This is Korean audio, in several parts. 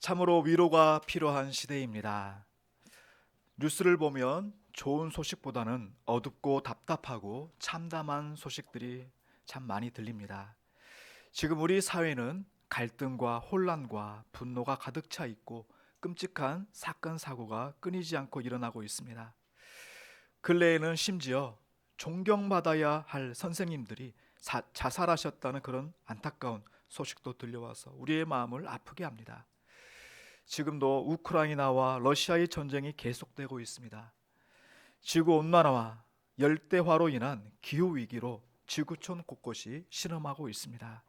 참으로 위로가 필요한 시대입니다. 뉴스를 보면 좋은 소식보다는 어둡고 답답하고 참담한 소식들이 참 많이 들립니다. 지금 우리 사회는 갈등과 혼란과 분노가 가득 차 있고 끔찍한 사건 사고가 끊이지 않고 일어나고 있습니다. 근래에는 심지어 존경받아야 할 선생님들이 사- 자살하셨다는 그런 안타까운 소식도 들려와서 우리의 마음을 아프게 합니다. 지금도 우크라이나와 러시아의 전쟁이 계속되고 있습니다. 지구 온난화와 열대화로 인한 기후 위기로 지구촌 곳곳이 실험하고 있습니다.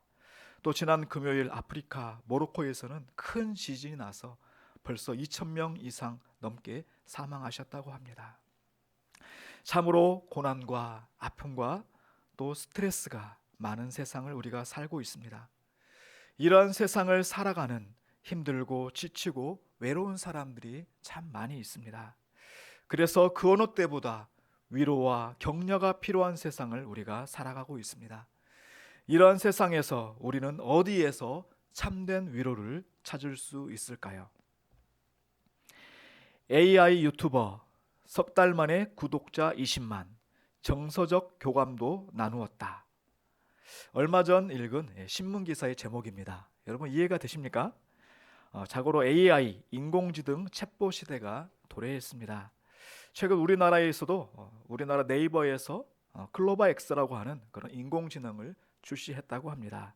또 지난 금요일 아프리카 모로코에서는 큰 지진이 나서 벌써 2,000명 이상 넘게 사망하셨다고 합니다. 참으로 고난과 아픔과 또 스트레스가 많은 세상을 우리가 살고 있습니다. 이러한 세상을 살아가는 힘들고 지치고 외로운 사람들이 참 많이 있습니다. 그래서 그 어느 때보다 위로와 격려가 필요한 세상을 우리가 살아가고 있습니다. 이러한 세상에서 우리는 어디에서 참된 위로를 찾을 수 있을까요? AI 유튜버 석 달 만에 구독자 20만 정서적 교감도 나누었다. 얼마 전 읽은 예, 신문 기사의 제목입니다. 여러분 이해가 되십니까? 어, 자고로 AI 인공지능 챗봇 시대가 도래했습니다. 최근 우리나라에서도 어, 우리나라 네이버에서 어, 클로바 X라고 하는 그런 인공지능을 출시했다고 합니다.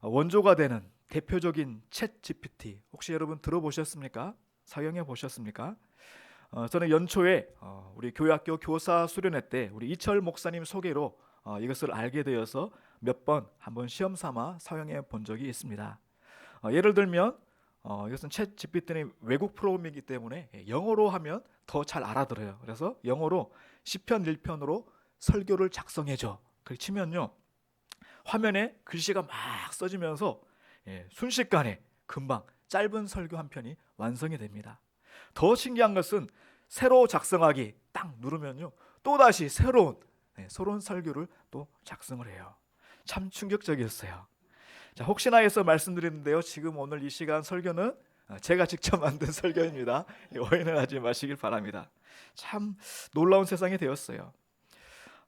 어, 원조가 되는 대표적인 챗 GPT 혹시 여러분 들어보셨습니까? 사용해 보셨습니까? 어, 저는 연초에 어, 우리 교회학교 교사 수련회 때 우리 이철 목사님 소개로 어, 이것을 알게 되어서 몇 번 한번 시험 삼아 사용해 본 적이 있습니다. 어, 예를 들면 어, 이것은 챗 GPT는 외국 프로그램이기 때문에 예, 영어로 하면 더 잘 알아들어요. 그래서 영어로 시편 1편으로 설교를 작성해 줘. 그렇게 치면요. 화면에 글씨가 막 써지면서 예, 순식간에 금방 짧은 설교 한 편이 완성이 됩니다. 더 신기한 것은 새로 작성하기 딱 누르면요. 또다시 새로운 네, 새로운 설교를 또 작성을 해요. 참 충격적이었어요. 자, 혹시나 해서 말씀드리는데요. 지금 오늘 이 시간 설교는 어, 제가 직접 만든 설교입니다. 오해는 하지 마시길 바랍니다. 참 놀라운 세상이 되었어요.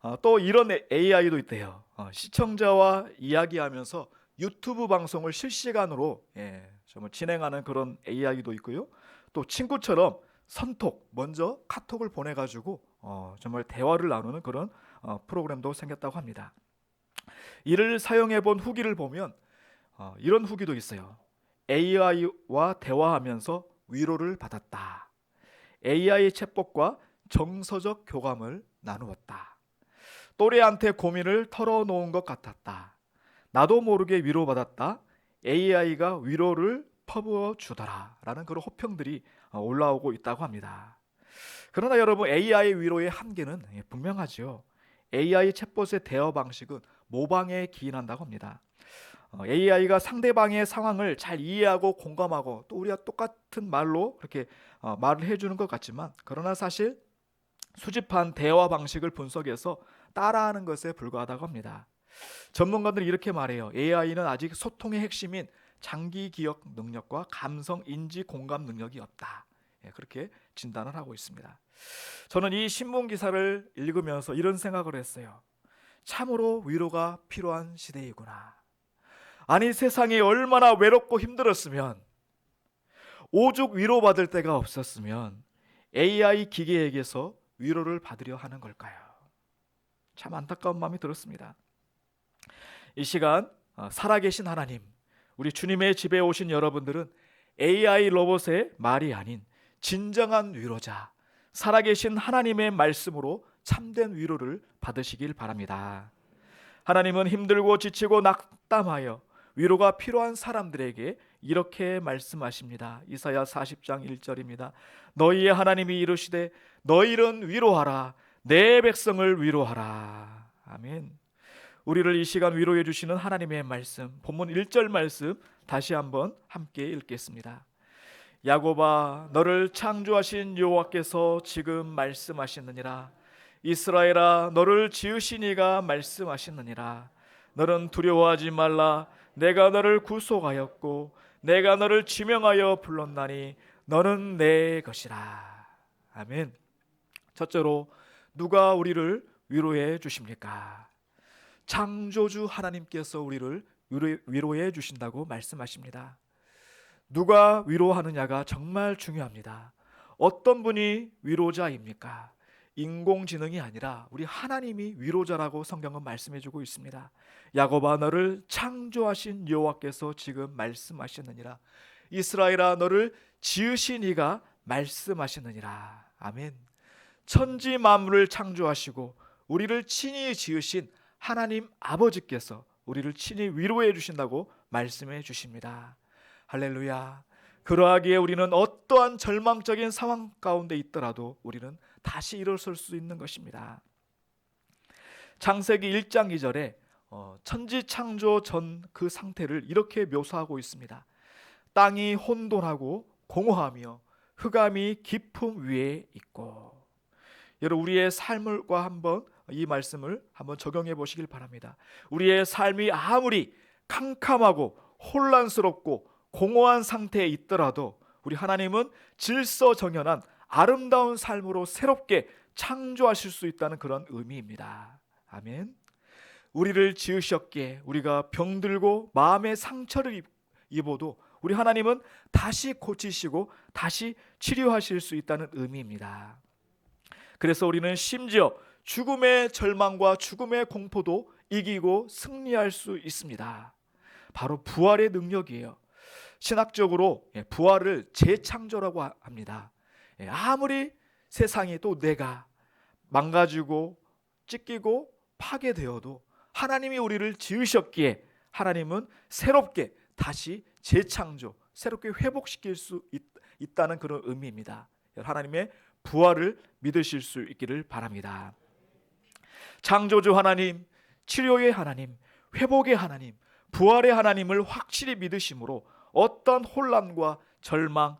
어, 또 이런 AI도 있대요. 어, 시청자와 이야기하면서 유튜브 방송을 실시간으로 예, 정말 진행하는 그런 AI도 있고요. 또 친구처럼 선톡 먼저 카톡을 보내가지고 어, 정말 대화를 나누는 그런 어, 프로그램도 생겼다고 합니다. 이를 사용해 본 후기를 보면 어, 이런 후기도 있어요. AI와 대화하면서 위로를 받았다. AI 챗봇과 정서적 교감을 나누었다. 또래한테 고민을 털어놓은 것 같았다. 나도 모르게 위로받았다. AI가 위로를 퍼부어 주더라. 라는 그런 호평들이 어, 올라오고 있다고 합니다. 그러나 여러분 AI 위로의 한계는 예, 분명하지요. AI 챗봇의 대화 방식은 모방에 기인한다고 합니다. 어, AI가 상대방의 상황을 잘 이해하고 공감하고 또 우리가 똑같은 말로 그렇게 어, 말을 해주는 것 같지만 그러나 사실 수집한 대화 방식을 분석해서 따라하는 것에 불과하다고 합니다. 전문가들은 이렇게 말해요. AI는 아직 소통의 핵심인 장기 기억 능력과 감성 인지 공감 능력이 없다. 예, 그렇게 진단을 하고 있습니다. 저는 이 신문 기사를 읽으면서 이런 생각을 했어요. 참으로 위로가 필요한 시대이구나. 아니 세상이 얼마나 외롭고 힘들었으면 오죽 위로받을 때가 없었으면 AI 기계에게서 위로를 받으려 하는 걸까요? 참 안타까운 마음이 들었습니다. 이 시간 어, 살아계신 하나님, 우리 주님의 집에 오신 여러분들은 AI 로봇의 말이 아닌 진정한 위로자, 살아계신 하나님의 말씀으로 참된 위로를 받으시길 바랍니다. 하나님은 힘들고 지치고 낙담하여 위로가 필요한 사람들에게 이렇게 말씀하십니다. 이사야 40장 1절입니다. 너희의 하나님이 이르시되 너희는 위로하라 내 백성을 위로하라. 아멘. 우리를 이 시간 위로해 주시는 하나님의 말씀 본문 1절 말씀 다시 한번 함께 읽겠습니다. 야곱아 너를 창조하신 여호와께서 지금 말씀하시느니라 이스라엘아 너를 지으신 이가 말씀하시느니라 너는 두려워하지 말라 내가 너를 구속하였고 내가 너를 지명하여 불렀나니 너는 내 것이라. 아멘. 첫째로 누가 우리를 위로해 주십니까? 창조주 하나님께서 우리를 위로- 위로해 주신다고 말씀하십니다. 누가 위로하느냐가 정말 중요합니다. 어떤 분이 위로자입니까? 인공지능이 아니라 우리 하나님이 위로자라고 성경은 말씀해 주고 있습니다. 야곱아 너를 창조하신 여호와께서 지금 말씀하셨느니라. 이스라엘아 너를 지으신 이가 말씀하셨느니라. 아멘. 천지 만물을 창조하시고 우리를 친히 지으신 하나님 아버지께서 우리를 친히 위로해 주신다고 말씀해 주십니다. 할렐루야. 그러하기에 우리는 어떠한 절망적인 상황 가운데 있더라도 우리는 다시 일어설 수 있는 것입니다. 창세기 1장 2절에 어, 천지 창조 전 그 상태를 이렇게 묘사하고 있습니다. 땅이 혼돈하고 공허하며 흑암이 깊음 위에 있고 여러분 우리의 삶을과 한번 이 말씀을 한번 적용해 보시길 바랍니다. 우리의 삶이 아무리 캄캄하고 혼란스럽고 공허한 상태에 있더라도 우리 하나님은 질서정연한 아름다운 삶으로 새롭게 창조하실 수 있다는 그런 의미입니다. 아멘. 우리를 지으셨기에 우리가 병들고 마음의 상처를 입- 입어도 우리 하나님은 다시 고치시고 다시 치료하실 수 있다는 의미입니다. 그래서 우리는 심지어 죽음의 절망과 죽음의 공포도 이기고 승리할 수 있습니다. 바로 부활의 능력이에요. 신학적으로 예, 부활을 재창조라고 하- 합니다. 예, 아무리 세상이 또 내가 망가지고 찢기고 파괴되어도 하나님이 우리를 지으셨기에 하나님은 새롭게 다시 재창조, 새롭게 회복시킬 수 있, 있다는 그런 의미입니다. 하나님의 부활을 믿으실 수 있기를 바랍니다. 창조주 하나님, 치료의 하나님, 회복의 하나님, 부활의 하나님을 확실히 믿으심으로 어떤 혼란과 절망,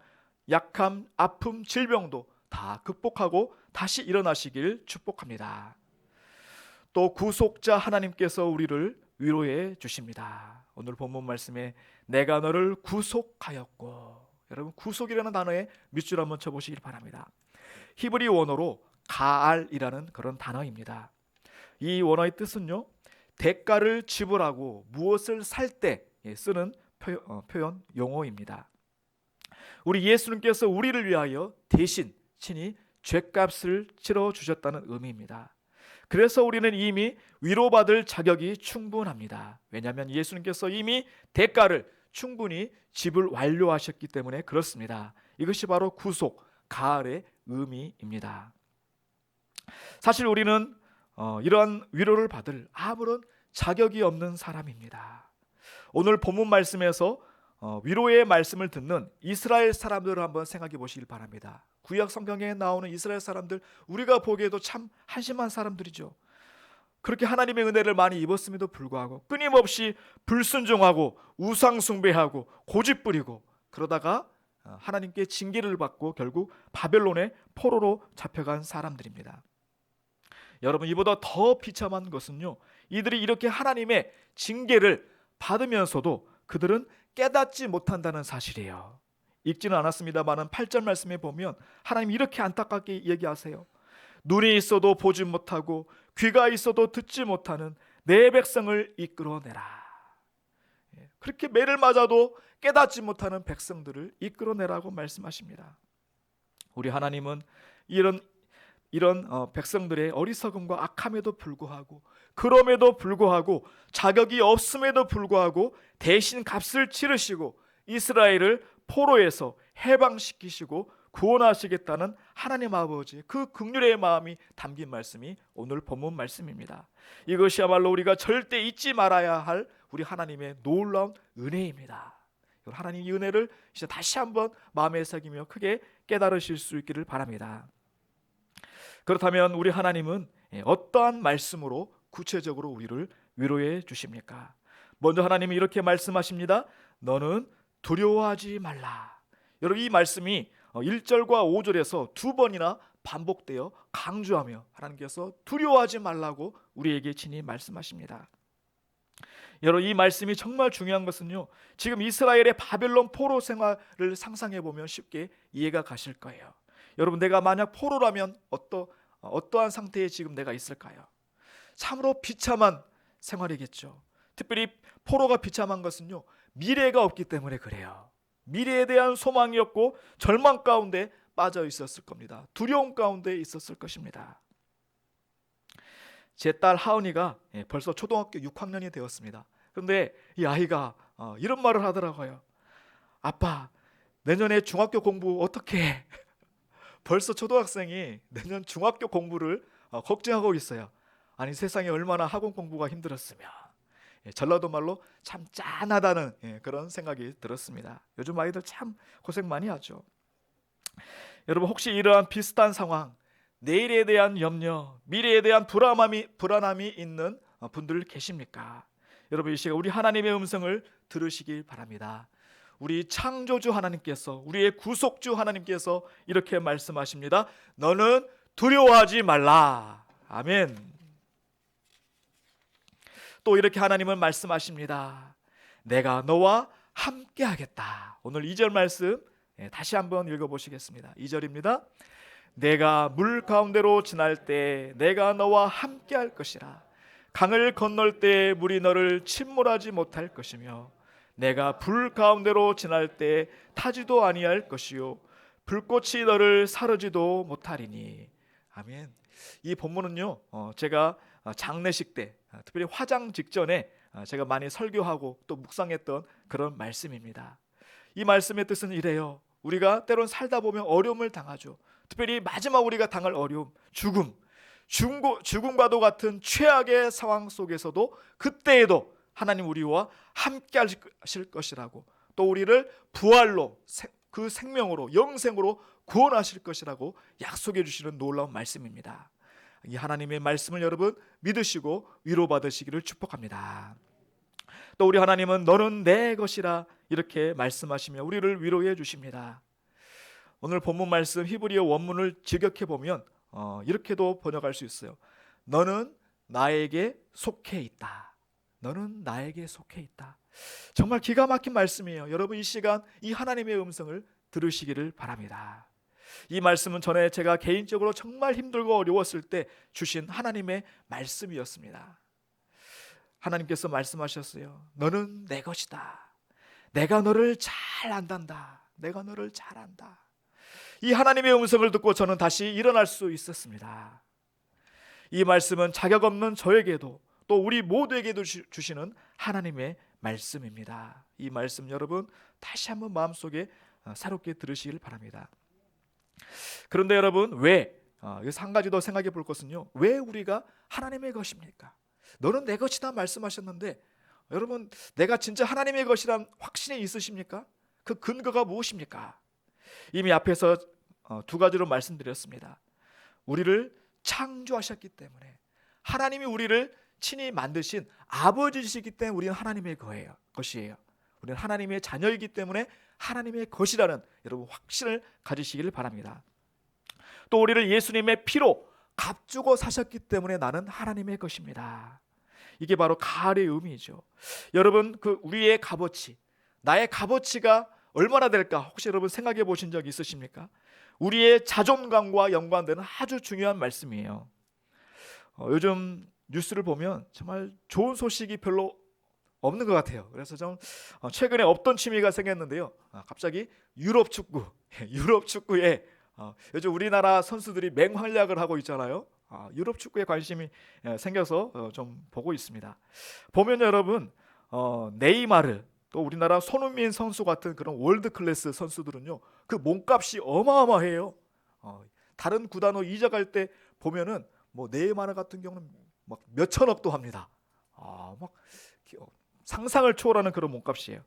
약함, 아픔, 질병도 다 극복하고 다시 일어나시길 축복합니다. 또 구속자 하나님께서 우리를 위로해 주십니다. 오늘 본문 말씀에 내가 너를 구속하였고 여러분 구속이라는 단어에 밑줄 한번 쳐보시길 바랍니다. 히브리 원어로 가알이라는 그런 단어입니다. 이 원어의 뜻은요 대가를 지불하고 무엇을 살 때 쓰는 표현, 어, 표현 용어입니다. 우리 예수님께서 우리를 위하여 대신 친히 죄값을 치러 주셨다는 의미입니다. 그래서 우리는 이미 위로받을 자격이 충분합니다. 왜냐하면 예수님께서 이미 대가를 충분히 지불 완료하셨기 때문에 그렇습니다. 이것이 바로 구속, 가을의 의미입니다. 사실 우리는 어, 이러한 위로를 받을 아무런 자격이 없는 사람입니다. 오늘 본문 말씀에서 어, 위로의 말씀을 듣는 이스라엘 사람들을 한번 생각해 보시길 바랍니다. 구약 성경에 나오는 이스라엘 사람들 우리가 보기에도 참 한심한 사람들이죠. 그렇게 하나님의 은혜를 많이 입었음에도 불구하고 끊임없이 불순종하고 우상 숭배하고 고집 부리고 그러다가 어, 하나님께 징계를 받고 결국 바벨론의 포로로 잡혀간 사람들입니다. 여러분 이보다 더 비참한 것은요. 이들이 이렇게 하나님의 징계를 받으면서도 그들은 깨닫지 못한다는 사실이에요. 읽지는 않았습니다만은 8절 말씀에 보면 하나님 이렇게 안타깝게 얘기하세요. 눈이 있어도 보지 못하고 귀가 있어도 듣지 못하는 내 백성을 이끌어내라. 예, 그렇게 매를 맞아도 깨닫지 못하는 백성들을 이끌어내라고 말씀하십니다. 우리 하나님은 이런 이런 어, 백성들의 어리석음과 악함에도 불구하고 그럼에도 불구하고 자격이 없음에도 불구하고 대신 값을 치르시고 이스라엘을 포로에서 해방시키시고 구원하시겠다는 하나님 아버지 그 극률의 마음이 담긴 말씀이 오늘 본문 말씀입니다. 이것이야말로 우리가 절대 잊지 말아야 할 우리 하나님의 놀라운 은혜입니다. 하나님 이 은혜를 이제 다시 한번 마음에 새기며 크게 깨달으실 수 있기를 바랍니다. 그렇다면 우리 하나님은 어떠한 말씀으로 구체적으로 우리를 위로해 주십니까? 먼저 하나님이 이렇게 말씀하십니다. 너는 두려워하지 말라. 여러분 이 말씀이 1절과 5절에서 두 번이나 반복되어 강조하며 하나님께서 두려워하지 말라고 우리에게 친히 말씀하십니다. 여러분 이 말씀이 정말 중요한 것은요. 지금 이스라엘의 바벨론 포로 생활을 상상해 보면 쉽게 이해가 가실 거예요. 여러분 내가 만약 포로라면 어떠 어떠한 상태에 지금 내가 있을까요? 참으로 비참한 생활이겠죠. 특별히 포로가 비참한 것은요. 미래가 없기 때문에 그래요. 미래에 대한 소망이 없고 절망 가운데 빠져 있었을 겁니다. 두려움 가운데 있었을 것입니다. 제 딸 하은이가 예, 벌써 초등학교 6학년이 되었습니다. 그런데 이 아이가 어, 이런 말을 하더라고요. 아빠, 내년에 중학교 공부 어떻게 해? 벌써 초등학생이 내년 중학교 공부를 어, 걱정하고 있어요. 아니 세상에 얼마나 학원 공부가 힘들었으면 예, 전라도 말로 참 짠하다는 예, 그런 생각이 들었습니다. 요즘 아이들 참 고생 많이 하죠. 여러분 혹시 이러한 비슷한 상황, 내일에 대한 염려, 미래에 대한 불안함이 불안함이 있는 어, 분들 계십니까? 여러분 이 시간 우리 하나님의 음성을 들으시길 바랍니다. 우리 창조주 하나님께서 우리의 구속주 하나님께서 이렇게 말씀하십니다. 너는 두려워하지 말라. 아멘. 또 이렇게 하나님은 말씀하십니다. 내가 너와 함께 하겠다. 오늘 2절 말씀 예, 다시 한번 읽어 보시겠습니다. 2절입니다. 내가 물 가운데로 지날 때 내가 너와 함께 할 것이라. 강을 건널 때 물이 너를 침몰하지 못할 것이며 내가 불 가운데로 지날 때 타지도 아니할 것이요 불꽃이 너를 사르지도 못하리니 아멘. 이 본문은요, 어, 제가 장례식 때, 아, 특별히 화장 직전에 아, 제가 많이 설교하고 또 묵상했던 그런 말씀입니다. 이 말씀의 뜻은 이래요. 우리가 때론 살다 보면 어려움을 당하죠. 특별히 마지막 우리가 당할 어려움, 죽음, 죽음, 죽음과도 같은 최악의 상황 속에서도 그때에도 하나님 우리와 함께 하실 것이라고 또 우리를 부활로 그 생명으로 영생으로 구원하실 것이라고 약속해 주시는 놀라운 말씀입니다. 이 하나님의 말씀을 여러분 믿으시고 위로받으시기를 축복합니다. 또 우리 하나님은 너는 내 것이라 이렇게 말씀하시며 우리를 위로해 주십니다. 오늘 본문 말씀 히브리어 원문을 직역해 보면 어, 이렇게도 번역할 수 있어요. 너는 나에게 속해 있다. 너는 나에게 속해 있다. 정말 기가 막힌 말씀이에요. 여러분 이 시간 이 하나님의 음성을 들으시기를 바랍니다. 이 말씀은 전에 제가 개인적으로 정말 힘들고 어려웠을 때 주신 하나님의 말씀이었습니다. 하나님께서 말씀하셨어요. 너는 내 것이다. 내가 너를 잘 안단다. 내가 너를 잘 안다. 이 하나님의 음성을 듣고 저는 다시 일어날 수 있었습니다. 이 말씀은 자격 없는 저에게도 또 우리 모두에게도 주시는 하나님의 말씀입니다. 이 말씀 여러분 다시 한번 마음속에 어, 새롭게 들으시길 바랍니다. 그런데 여러분 왜 어, 여기서 한 가지 더 생각해 볼 것은요. 왜 우리가 하나님의 것입니까? 너는 내 것이다 말씀하셨는데 여러분 내가 진짜 하나님의 것이란 확신이 있으십니까? 그 근거가 무엇입니까? 이미 앞에서 어, 두 가지로 말씀드렸습니다. 우리를 창조하셨기 때문에 하나님이 우리를 친히 만드신 아버지시기 때문에 우리는 하나님의 거예요. 것이에요. 우리는 하나님의 자녀이기 때문에 하나님의 것이라는 여러분 확신을 가지시기를 바랍니다. 또 우리를 예수님의 피로 값주고 사셨기 때문에 나는 하나님의 것입니다. 이게 바로 가을의 의미죠. 여러분 그 우리의 값어치, 나의 값어치가 얼마나 될까? 혹시 여러분 생각해 보신 적 있으십니까? 우리의 자존감과 연관되는 아주 중요한 말씀이에요. 어, 요즘 뉴스를 보면 정말 좋은 소식이 별로 없는 것 같아요. 그래서 좀 어, 최근에 없던 취미가 생겼는데요. 아, 갑자기 유럽 축구, 유럽 축구에 어, 요즘 우리나라 선수들이 맹활약을 하고 있잖아요. 아, 유럽 축구에 관심이 예, 생겨서 어, 좀 보고 있습니다. 보면 여러분 네이마르 또 우리나라 손흥민 선수 같은 그런 월드 클래스 선수들은요 그 몸값이 어마어마해요. 다른 구단으로 이적할 때 보면은 뭐 네이마르 같은 경우는 막 몇천억도 합니다. 아, 막 상상을 초월하는 그런 몸값이에요.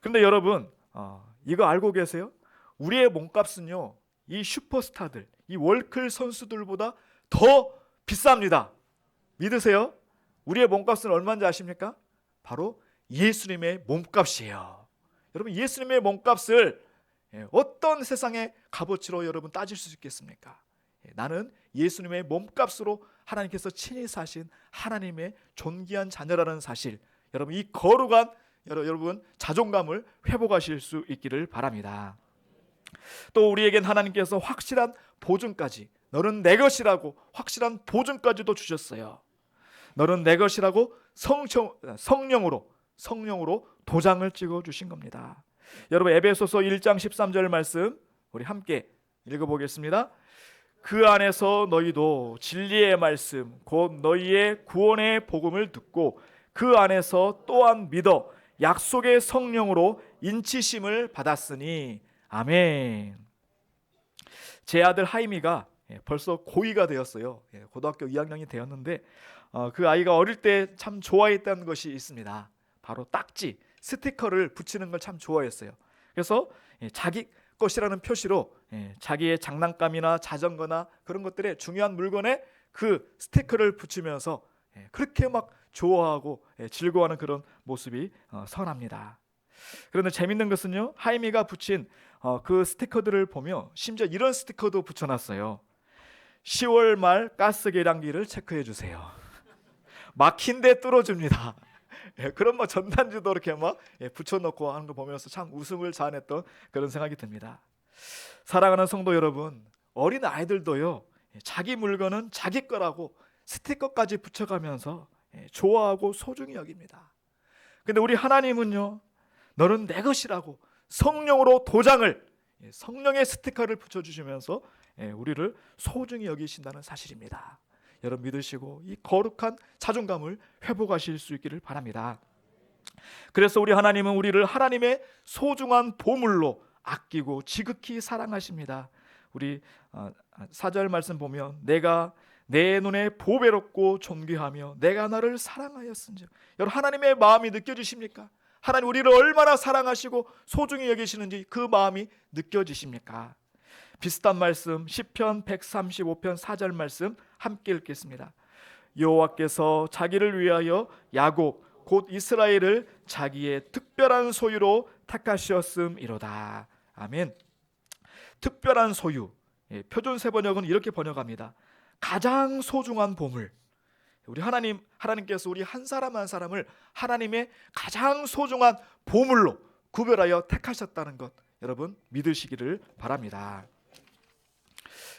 그런데 여러분 어, 이거 알고 계세요? 우리의 몸값은요 이 슈퍼스타들, 이 월클 선수들보다 더 비쌉니다. 믿으세요? 우리의 몸값은 얼마인지 아십니까? 바로 예수님의 몸값이에요. 여러분 예수님의 몸값을 예, 어떤 세상의 값어치로 여러분 따질 수 있겠습니까? 예, 나는 예수님의 몸값으로 하나님께서 친히 사신 하나님의 존귀한 자녀라는 사실 여러분 이 거룩한 여러- 여러분 자존감을 회복하실 수 있기를 바랍니다. 또 우리에겐 하나님께서 확실한 보증까지 너는 내 것이라고 확실한 보증까지도 주셨어요. 너는 내 것이라고 성청, 성령으로 성령으로 도장을 찍어 주신 겁니다. 여러분 에베소서 1장 13절 말씀 우리 함께 읽어 보겠습니다. 그 안에서 너희도 진리의 말씀 곧 너희의 구원의 복음을 듣고 그 안에서 또한 믿어 약속의 성령으로 인치심을 받았으니 아멘. 제 아들 하임이가 예, 벌써 고2가 되었어요. 예, 고등학교 2학년이 되었는데 어, 그 아이가 어릴 때 참 좋아했던 것이 있습니다. 바로 딱지, 스티커를 붙이는 걸 참 좋아했어요. 그래서 예, 자기 것이라는 표시로 예, 자기의 장난감이나 자전거나 그런 것들에 중요한 물건에 그 스티커를 붙이면서 예, 그렇게 막 좋아하고 예, 즐거워하는 그런 모습이 어, 선합니다. 그런데 재밌는 것은요, 하이미가 붙인 어, 그 스티커들을 보며 심지어 이런 스티커도 붙여놨어요. 10월 말 가스 계량기를 체크해 주세요. 막힌데 뚫어줍니다. 예, 그런 뭐 전단지도 이렇게 막 예, 붙여놓고 하는 거 보면서 참 웃음을 자아냈던 그런 생각이 듭니다. 사랑하는 성도 여러분, 어린 아이들도요 예, 자기 물건은 자기 거라고 스티커까지 붙여가면서 예, 좋아하고 소중히 여깁니다. 근데 우리 하나님은요, 너는 내 것이라고 성령으로 도장을 예, 성령의 스티커를 붙여주시면서 예, 우리를 소중히 여기신다는 사실입니다. 여러분 믿으시고 이 거룩한 자존감을 회복하실 수 있기를 바랍니다. 그래서 우리 하나님은 우리를 하나님의 소중한 보물로 아끼고 지극히 사랑하십니다. 우리 어, 사절 말씀 보면 내가 내 눈에 보배롭고 존귀하며 내가 너를 사랑하였은즉 여러분 하나님의 마음이 느껴지십니까? 하나님 우리를 얼마나 사랑하시고 소중히 여기시는지 그 마음이 느껴지십니까? 비슷한 말씀 시편 135편 4절 말씀 함께 읽겠습니다. 여호와께서 자기를 위하여 야곱 곧 이스라엘을 자기의 특별한 소유로 택하셨음이로다. 아멘. 특별한 소유. 예, 표준 세 번역은 이렇게 번역합니다. 가장 소중한 보물. 우리 하나님 하나님께서 우리 한 사람 한 사람을 하나님의 가장 소중한 보물로 구별하여 택하셨다는 것 여러분 믿으시기를 바랍니다.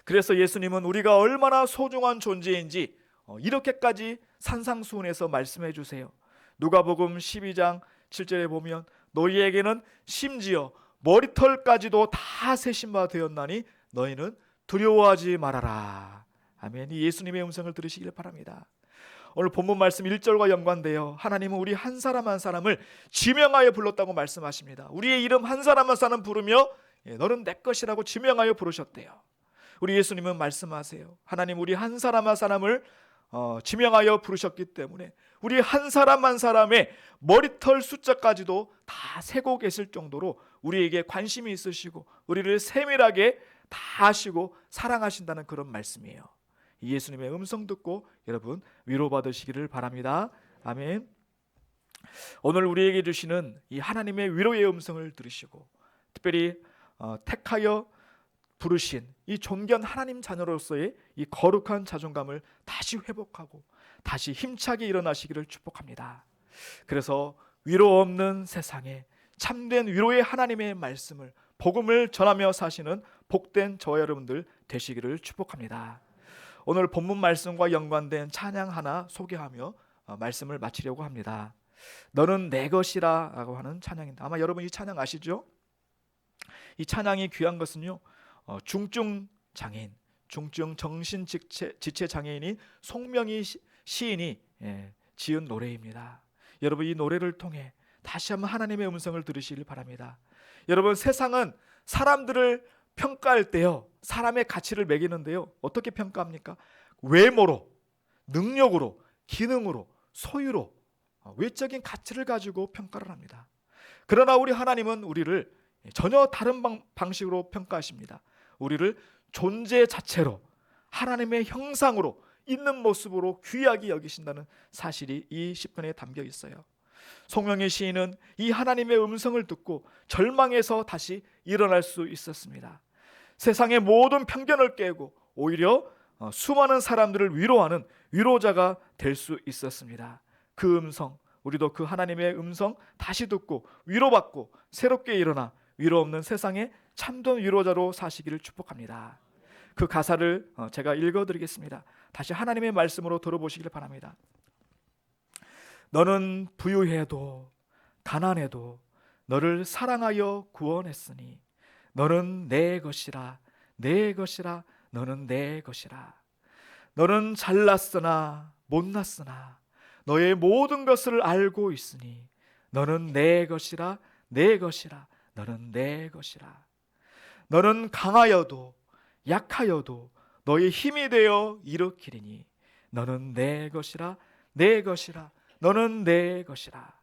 그래서 예수님은 우리가 얼마나 소중한 존재인지 어, 이렇게까지 산상수훈에서 말씀해 주세요. 누가복음 12장 7절에 보면 너희에게는 심지어 머리털까지도 다 세신 바 되었나니 너희는 두려워하지 말아라. 아멘. 이 예수님의 음성을 들으시길 바랍니다. 오늘 본문 말씀 1절과 연관되어 하나님은 우리 한 사람 한 사람을 지명하여 불렀다고 말씀하십니다. 우리의 이름 한 사람 한 사람 부르며 예, 너는 내 것이라고 지명하여 부르셨대요. 우리 예수님은 말씀하세요. 하나님 우리 한 사람 한 사람을 어, 지명하여 부르셨기 때문에 우리 한 사람 한 사람의 머리털 숫자까지도 다 세고 계실 정도로 우리에게 관심이 있으시고 우리를 세밀하게 다 아시고 사랑하신다는 그런 말씀이에요. 이 예수님의 음성 듣고 여러분 위로받으시기를 바랍니다. 아멘. 오늘 우리에게 주시는 이 하나님의 위로의 음성을 들으시고 특별히 어, 택하여 부르신 이 존귀한 하나님 자녀로서의 이 거룩한 자존감을 다시 회복하고 다시 힘차게 일어나시기를 축복합니다. 그래서 위로 없는 세상에 참된 위로의 하나님의 말씀을 복음을 전하며 사시는 복된 저와 여러분들 되시기를 축복합니다. 오늘 본문 말씀과 연관된 찬양 하나 소개하며 어, 말씀을 마치려고 합니다. 너는 내 것이라라고 하는 찬양인데 아마 여러분 이 찬양 아시죠? 이 찬양이 귀한 것은요. 어, 중증 장애인, 중증 정신 지체, 지체 장애인인 송명희 시, 시인이 예, 지은 노래입니다. 여러분 이 노래를 통해 다시 한번 하나님의 음성을 들으시길 바랍니다. 여러분 세상은 사람들을 평가할 때요 사람의 가치를 매기는데요 어떻게 평가합니까? 외모로, 능력으로, 기능으로, 소유로 어, 외적인 가치를 가지고 평가를 합니다. 그러나 우리 하나님은 우리를 전혀 다른 방, 방식으로 평가하십니다. 우리를 존재 자체로 하나님의 형상으로 있는 모습으로 귀하게 여기신다는 사실이 이 시편에 담겨 있어요. 송명의 시인은 이 하나님의 음성을 듣고 절망에서 다시 일어날 수 있었습니다. 세상의 모든 편견을 깨고 오히려 어, 수많은 사람들을 위로하는 위로자가 될 수 있었습니다. 그 음성 우리도 그 하나님의 음성 다시 듣고 위로받고 새롭게 일어나 위로 없는 세상의 참된 위로자로 사시기를 축복합니다. 그 가사를 어, 제가 읽어드리겠습니다. 다시 하나님의 말씀으로 들어보시길 바랍니다. 너는 부유해도 가난해도 너를 사랑하여 구원했으니 너는 내 것이라 내 것이라 너는 내 것이라. 너는 잘났으나 못났으나 너의 모든 것을 알고 있으니 너는 내 것이라 내 것이라 너는 내 것이라. 너는 강하여도 약하여도 너의 힘이 되어 일으키리니 너는 내 것이라 내 것이라 너는 내 것이라.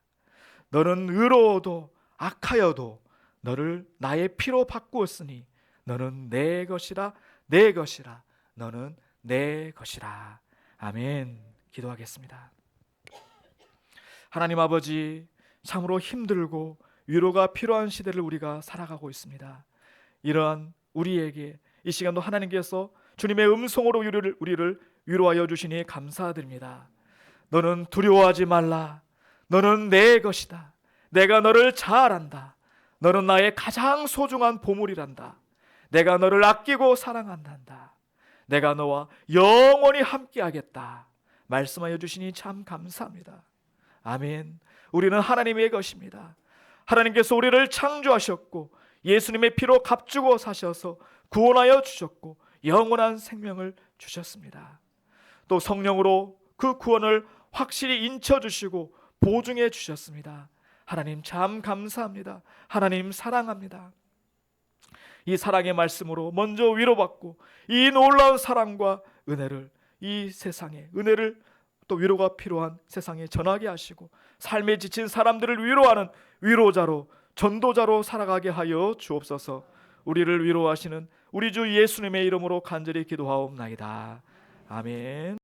너는 의로워도 악하여도 너를 나의 피로 바꾸었으니 너는 내 것이라 내 것이라 너는 내 것이라. 아멘. 기도하겠습니다. 하나님 아버지 참으로 힘들고 위로가 필요한 시대를 우리가 살아가고 있습니다. 이러한 우리에게 이 시간도 하나님께서 주님의 음성으로 우리를, 우리를 위로하여 주시니 감사드립니다. 너는 두려워하지 말라. 너는 내 것이다. 내가 너를 잘 안다 너는 나의 가장 소중한 보물이란다 내가 너를 아끼고 사랑한단다. 내가 너와 영원히 함께하겠다. 말씀하여 주시니 참 감사합니다. 아멘. 우리는 하나님의 것입니다. 하나님께서 우리를 창조하셨고 예수님의 피로 값주고 사셔서 구원하여 주셨고 영원한 생명을 주셨습니다. 또 성령으로 그 구원을 확실히 인쳐 주시고 보증해 주셨습니다. 하나님 참 감사합니다. 하나님 사랑합니다. 이 사랑의 말씀으로 먼저 위로받고 이 놀라운 사랑과 은혜를 이 세상에 은혜를 또 위로가 필요한 세상에 전하게 하시고 삶에 지친 사람들을 위로하는 위로자로 전도자로 살아가게 하여 주옵소서. 우리를 위로하시는 우리 주 예수님의 이름으로 간절히 기도하옵나이다. 아멘.